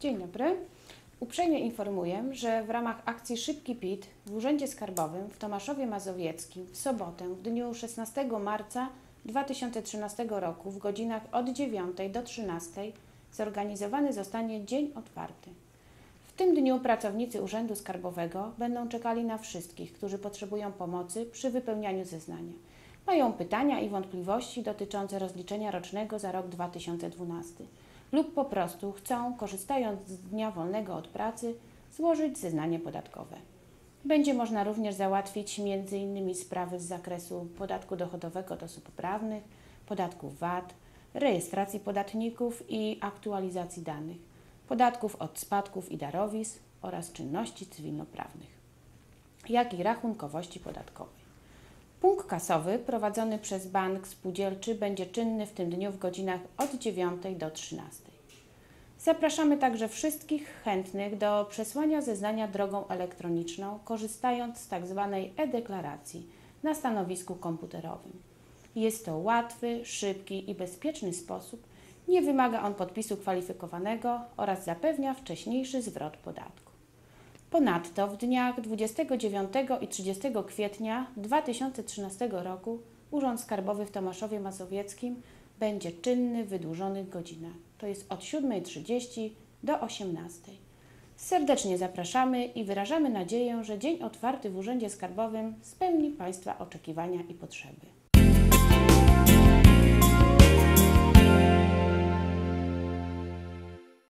Dzień dobry. Uprzejmie informuję, że w ramach akcji Szybki PIT w Urzędzie Skarbowym w Tomaszowie Mazowieckim w sobotę w dniu 16 marca 2013 roku w godzinach od 9 do 13 zorganizowany zostanie Dzień Otwarty. W tym dniu pracownicy Urzędu Skarbowego będą czekali na wszystkich, którzy potrzebują pomocy przy wypełnianiu zeznania. Mają pytania i wątpliwości dotyczące rozliczenia rocznego za rok 2012 lub po prostu chcą, korzystając z dnia wolnego od pracy, złożyć zeznanie podatkowe. Będzie można również załatwić m.in. sprawy z zakresu podatku dochodowego od osób prawnych, podatku VAT, rejestracji podatników i aktualizacji danych, podatków od spadków i darowizn oraz czynności cywilnoprawnych, jak i rachunkowości podatkowej. Punkt kasowy prowadzony przez bank spółdzielczy będzie czynny w tym dniu w godzinach od 9 do 13. Zapraszamy także wszystkich chętnych do przesłania zeznania drogą elektroniczną, korzystając z tzw. e-deklaracji na stanowisku komputerowym. Jest to łatwy, szybki i bezpieczny sposób. Nie wymaga on podpisu kwalifikowanego oraz zapewnia wcześniejszy zwrot podatku. Ponadto w dniach 29 i 30 kwietnia 2013 roku Urząd Skarbowy w Tomaszowie Mazowieckim będzie czynny w wydłużonych godzinach, to jest od 7.30 do 18.00. Serdecznie zapraszamy i wyrażamy nadzieję, że Dzień Otwarty w Urzędzie Skarbowym spełni Państwa oczekiwania i potrzeby.